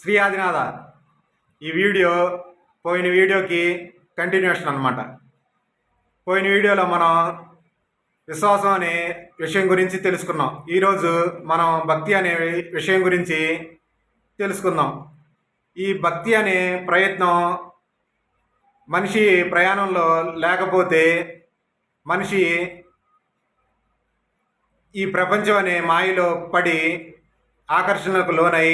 శ్రీ ఆదినాథ. ఈ వీడియో పోయిన వీడియోకి కంటిన్యూషన్ అనమాట పోయిన వీడియోలో మనం విశ్వాసం అనే విషయం గురించి తెలుసుకున్నాం. ఈరోజు మనం భక్తి అనే విషయం గురించి తెలుసుకుందాం. ఈ భక్తి అనే ప్రయత్నం మనిషి ప్రయాణంలో లేకపోతే మనిషి ఈ ప్రపంచం అనే మాయలో పడి ఆకర్షణకు లోనై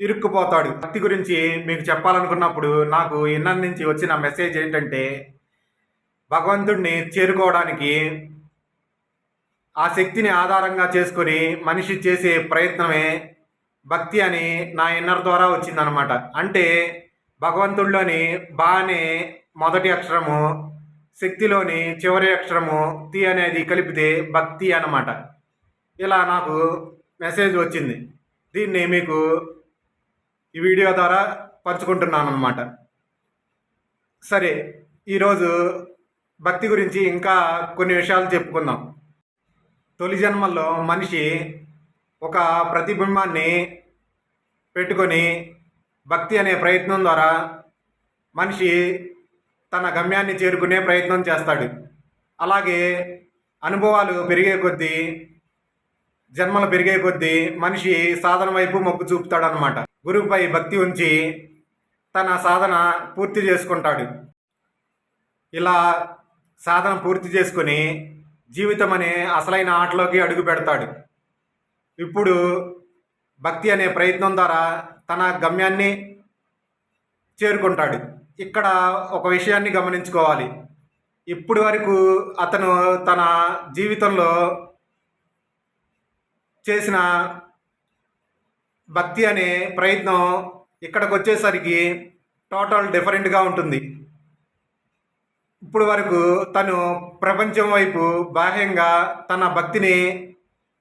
ఇరుక్కుపోతాడు. భక్తి గురించి మీకు చెప్పాలనుకున్నప్పుడు నాకు ఇన్నర్ నుంచి వచ్చిన మెసేజ్ ఏంటంటే భగవంతుడిని చేరుకోవడానికి ఆ శక్తిని ఆధారంగా చేసుకొని మనిషి చేసే ప్రయత్నమే భక్తి అని నా ఇన్నర్ ద్వారా వచ్చిందనమాట. అంటే భగవంతుడిలోని బానే మొదటి అక్షరము శక్తిలోని చివరి అక్షరము తి అనేది కలిపితే భక్తి అన్నమాట ఇలా నాకు మెసేజ్ వచ్చింది. దీన్ని మీకు ఈ వీడియో ద్వారా పంచుకుంటున్నాను అనమాట సరే ఈరోజు భక్తి గురించి ఇంకా కొన్ని విషయాలు చెప్పుకుందాం. తొలి జన్మల్లో మనిషి ఒక ప్రతిబింబాన్ని పెట్టుకొని భక్తి అనే ప్రయత్నం ద్వారా మనిషి తన గమ్యాన్ని చేరుకునే ప్రయత్నం చేస్తాడు. అలాగే అనుభవాలు పెరిగే కొద్దీ జన్మలు పెరిగే కొద్దీ మనిషి సాధన వైపు మొగ్గు చూపుతాడనమాట గురువుపై భక్తి ఉంచి తన సాధన పూర్తి చేసుకుంటాడు. ఇలా సాధన పూర్తి చేసుకుని జీవితం అనే అసలైన ఆటలోకి అడుగు పెడతాడు. ఇప్పుడు భక్తి అనే ప్రయత్నం ద్వారా తన గమ్యాన్ని చేరుకుంటాడు. ఇక్కడ ఒక విషయాన్ని గమనించుకోవాలి. ఇప్పటి వరకు అతను తన జీవితంలో చేసిన భక్తి అనే ప్రయత్నం ఇక్కడికి వచ్చేసరికి టోటల్ డిఫరెంట్గా ఉంటుంది. ఇప్పుడు వరకు తను ప్రపంచం వైపు బాహ్యంగా తన భక్తిని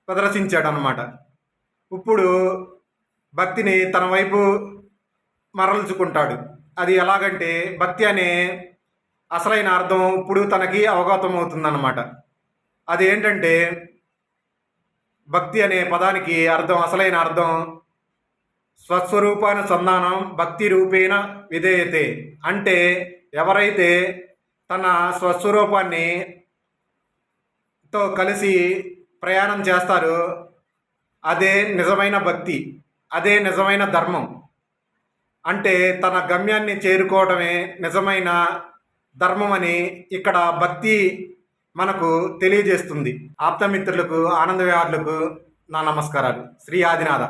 ప్రదర్శించాడు అనమాట ఇప్పుడు భక్తిని తన వైపు మరల్చుకుంటాడు. అది ఎలాగంటే భక్తి అనే అసలైన అర్థం ఇప్పుడు తనకి అవగతం అవుతుందన్నమాట. అది ఏంటంటే భక్తి అనే పదానికి అర్థం అసలైన అర్థం స్వస్వరూపానుసంధానం భక్తి రూపేణ విధేయతే. అంటే ఎవరైతే తన స్వస్వరూపాన్ని తో కలిసి ప్రయాణం చేస్తారో అదే నిజమైన భక్తి అదే నిజమైన ధర్మం. అంటే తన గమ్యాన్ని చేరుకోవడమే నిజమైన ధర్మం అని ఇక్కడ భక్తి మనకు తెలియజేస్తుంది. ఆప్తమిత్రులకు ఆనంద విహారులకు నా నమస్కారాలు. శ్రీ ఆదినాథ.